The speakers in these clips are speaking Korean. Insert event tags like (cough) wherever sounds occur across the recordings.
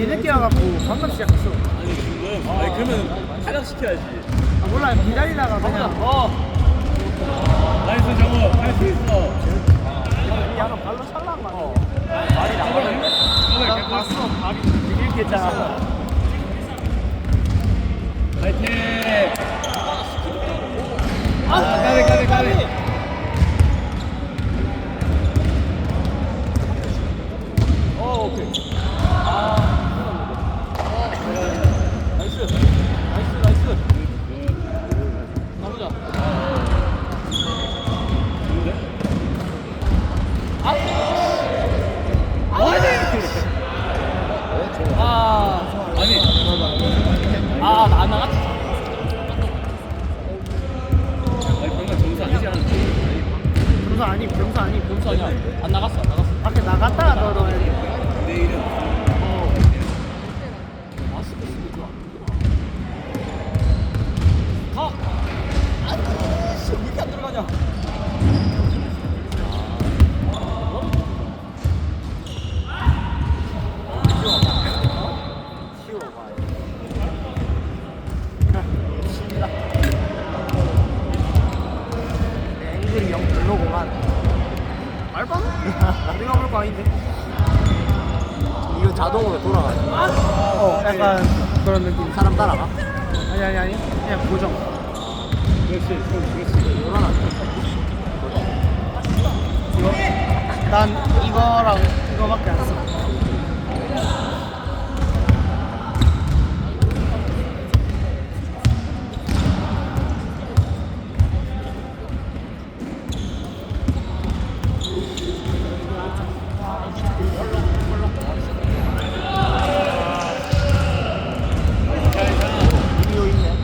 개늦게 와갖고 방금 시작했어. 아니 김도현 아니 그러면 탈락 시켜야지 아 몰라 기다리다가 그냥 어 나이스 정우 할수 있어 야너 발로 살란 말이야. 어. 말이 나가네. 봤어. 발이 이렇게 했잖아. 파이팅 아 가네 가네 가네 어 오케이. 나이스. 나이스 나이스. 가보자. 아. 아니 아, 나 안 나갔지. 아니 방금 점수 아니지 않았어 병사 아니, 병사 아니, 병사 아니야. 안 나갔어, 안 나갔어. 밖에 나갔다가 너 넣어야 돼. 내일은 어. 마스크 쓰기 좋아. 가. 아, 씨, 왜 이렇게 안 들어가냐? 앵글이 영 별로구만. 알바는? 내가 볼거 아닌데. 자동으로 돌아가. 어, 약간 그런 느낌. 사람 따라가? 아니 아니 아니. 그냥 고정. 그렇지 그렇지 돌아가. 이거? 난 이거랑 이거밖에 안 써. 비디오 있네.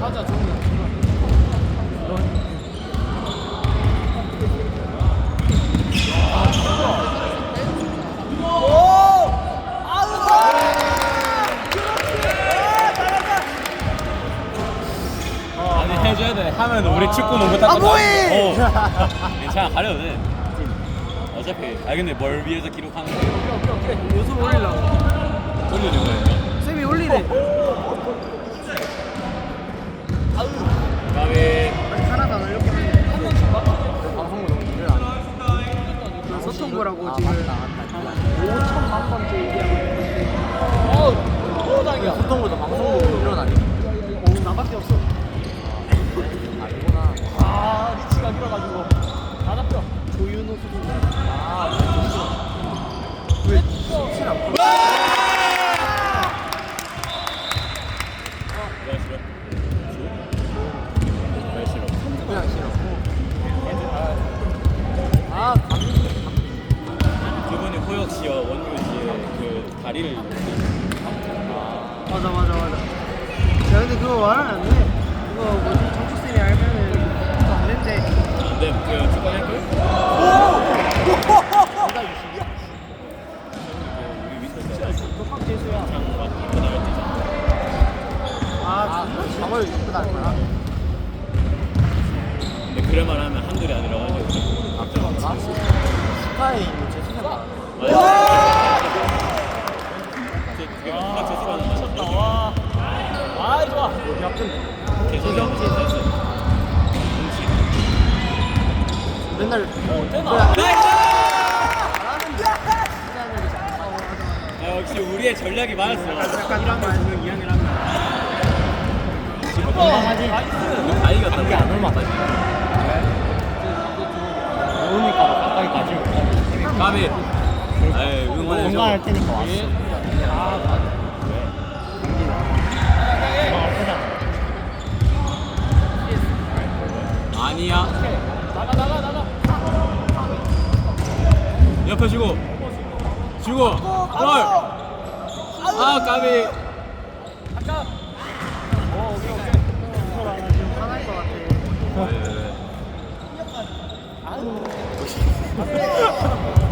가자 종료. 아니 해줘야 돼 하면 우리 축구 농구 딱 아, 뭐해! 어. 괜찮아 가려도 돼 어차피 아 근데 뭘 위해서 기록하는 거야 요즘 올리려고. 올리는 거예요 쌤이 올리래. 다음에 아니 하나도 안 이렇게 하는 방송국 너무 일을 안 해. 거. 소통부라고 아, 지금 맞다, 맞다. 5천만 번째 얘기하고 있는데. 어, 일을 안 해. 오, 나밖에 없어. 아니구나. 아, 리치가 밀어가지고. 다 잡혀. 조윤호 소통부. 아, 왜? 싫어. 왜 싫어? 왜 싫어? 그냥 싫었고. 아, 그분이 원규 씨의 그 다리를 맞아, 맞아, 맞아. 야, 근데 그거 말하면 안 돼. 그거 뭐지? 정수쌤이 알면은 그거 안 된대. 안돼 그 축구 할 걸? 우리 위선 독학 재수야. 장막 입고 나갈 때. 아, 아, 존나 방을 이쁘다는 거야? 근데 그런 말 하면 한둘이 아니라 가지고 앞에 아. 아, 재수가 아. 맨날 어, 되나? 아, 역시 우리의 전략이 많았어. 약간 이런 거 아니면 이야기를 하면. 건강하지? 다 이겼다. 이게 안 얼마까지? 오니까 가까이 가지. 까비. 아, 에이, 응원해줘. 뭐 건강할 테니까 왔어. 아, 나도. 왜? 감기나. 아프다. 아니야. 나가, 나가, 나가. 옆에 주고. 주고. 골. 아, 까비. 잠깐. 어, 오케이, 오케이. 화날 같아. 네.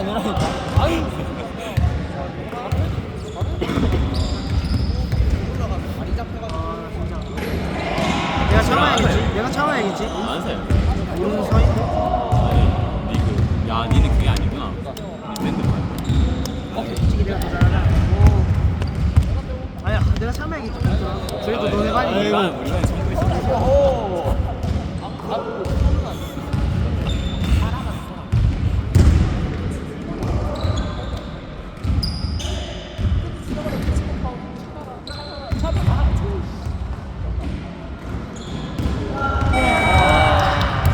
니라니까. 아유. 내가 참아야겠지. 내가 참아야겠지. 안세 이런 사이인데. 아니 니그 야 니는 그게 아니구나 니 밴드 말고 솔직히 내가 더 잘하잖아. 오. 아야, 내가 참아야겠지. 그래도 너네 반이. 우리 반 우리 반이 있어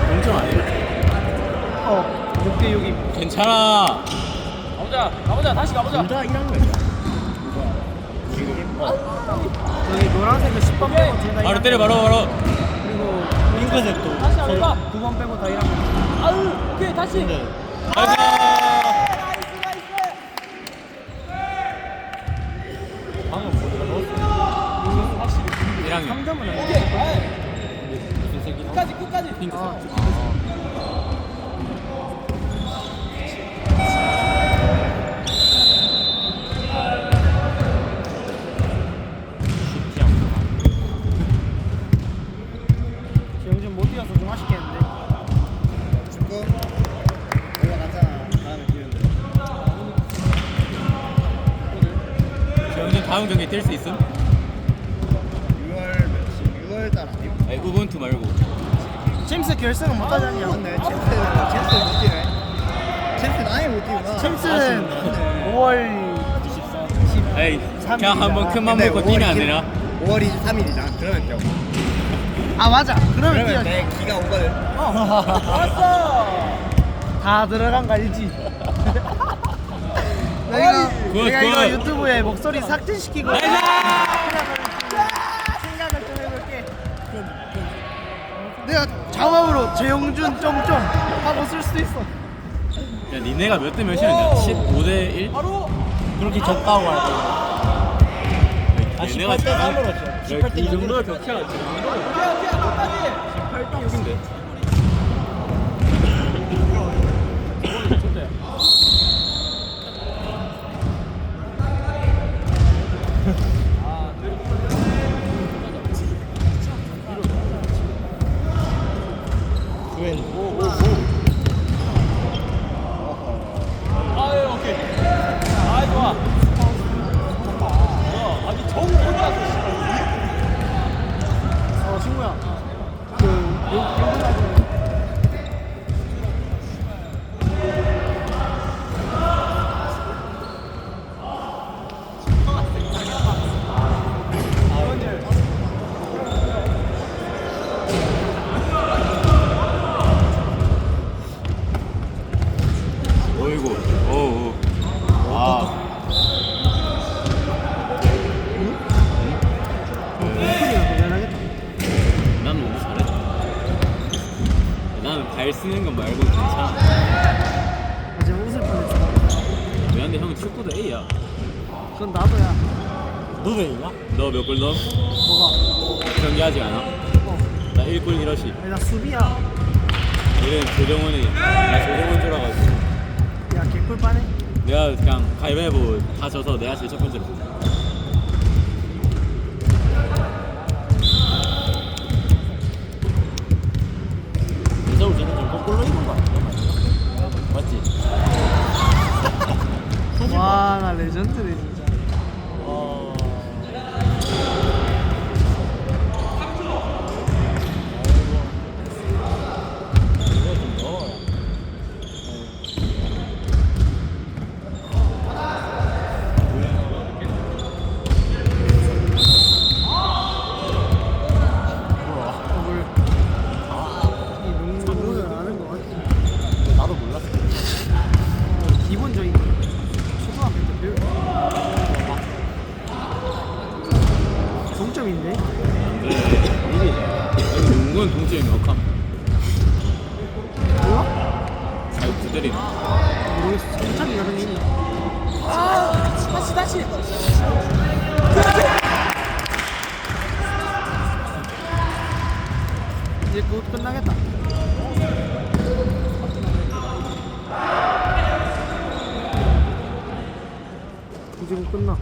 동점 아니야? 어, 6대 6이. 괜찮아 가보자. 가보자. 다시 가보자. 둘다 1학년이야 저기 노란색은 10번 빼고 둘다 바로 때려 바로 바로 그리고 핑크색도 다시 안 올라. 9번 빼고 다 1학년. 아유. 오케이 다시. 가자 방금 뭐야? 확실히. 1학년 3점은 아니야. 오케이. 아이. 무슨 색이야? 끝까지 끝까지. 핑크색 아, 쉽지 않구나 지금 좀못 뛰어서 좀 아쉽겠는데. 축구 올라가자 다음에 뛰는데 정준 다음 경기 뛸수 있음? 6월 며칠 6월 달 아니고 아니 우분투 말고 챔스 결승은 못 하지 않냐? 맞네 챔스는 챔스는 못 뛰네 챔스는 아예 못 뛰구나 챔스는 아쉽네. 5월 에이 삼 그냥 한번 큰 맘 근데 먹고 뛰면 안 5월 되나? 5월 23일이잖아 그러면 뛰어 아 맞아. 그러면 그러면 뛰어. 내 기가 오거든 (laughs) 왔어. 다 들어간 거 알지? 내가 굿, 내가 굿. 이거 유튜브에 목소리 삭제시키고 나이스! 생각을 좀 해볼게. 내가 자막으로 재용준 점점 하고 쓸 수도 있어. 야 니네가 몇 대 몇이었냐? 15대 1? 바로. 그렇게 적다고 할 거야. 아, 18대 3으로 쳐. 18대 이 정도가 격차가 오케이 오케이 끝까지. 8대 6인데 아유 오케이. 아이 좋아. 어, 아니 정 어디 갔어? 어 친구야. 그 요- 요즘까지 어이구 어우 아 핑크리가 대단하겠다. 난 너무 잘해 발 쓰는 건 말고 괜찮아 어제 웃을 뻔했어. 왜한데 형은 축구도 A야 그건 나도야. 너도 A야? 너 몇 골 넣어? 뭐가? 경기하지 않아? 어. 나 1골 1어시 아니 나 수비야. 얘는 조정원이 나 조정원 줄알가지고 야 개꿀 빠네. 내가 그냥 가위바위보 다 져서 내가 제일 첫 번째로 보자 서울 쟤는 좀 거꾸로 입은 거 아니야? 맞지? 와 나 레전드네 진짜. 뭘? 이 농구를 아는 거 같지? 나도 몰랐어 기본적인 거. 초등학교 때 배울 동점인데? 농구는 동점이 몇 칸? 뭐야? 잘 두드리네 모르겠어. 천천히 가는 게 아 다시 다시. 이제 곧 끝나겠다. 이제 곧 끝나.